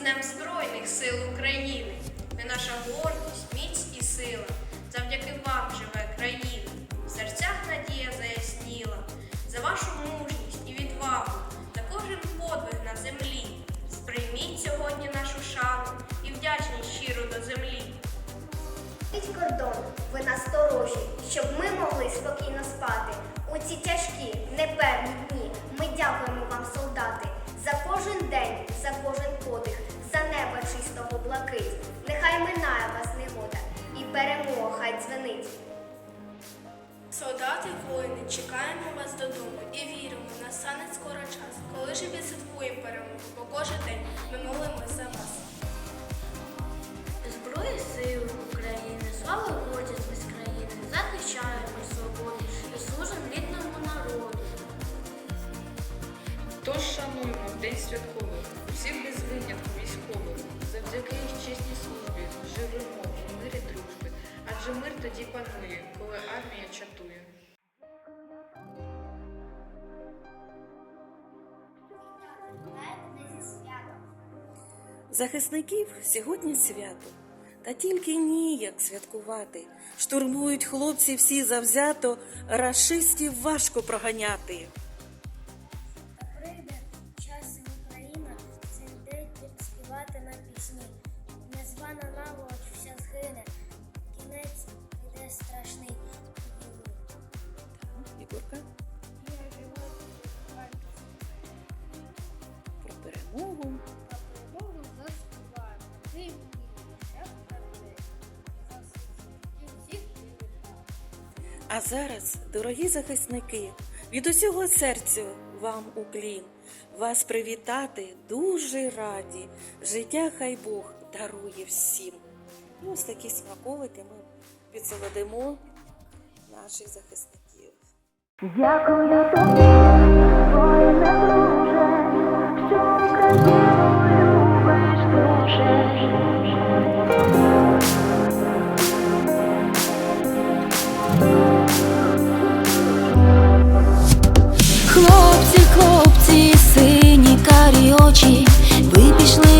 Днем Збройних сил України. Ви наша гордість, міць і сила. Завдяки вам живе країна. В серцях надія заясніла. За вашу мужність і відвагу, за кожен подвиг на землі. Сприйміть сьогодні нашу шану і вдячність щиро до землі. Під кордон, ви насторожі, щоб ми могли спокійно спати. У ці тяжкі, непевні дні ми дякуємо вам, солдати, за кожен день, за кожен перемога хай. Солдати, воїни, чекаємо вас додому і віримо, настане скоро час, коли ж відсвяткуємо перемогу, бо кожен день ми молимось за вас. Зброї сил України, слава гордість країни, захищаємо свободу і служимо рідному народу. Тож шануємо в день святкових, усіх без винятку військових. Завдяки їх чесній тоді панує, коли армія чатує. Захисників сьогодні свято, та тільки ніяк святкувати. Штурмують хлопці всі завзято, рашистів важко проганяти. Прийде час Україна, цей день співатиме пісні. Незвана наволоч вся згине, перемогу. А зараз, дорогі захисники, від усього серця вам уклін. Вас привітати дуже раді. Життя хай Бог дарує всім. І ось такі смаколики ми підсолодимо наших захисників. Дякую тобі, Хлопці, хлопці, сині карі очі, ви пішли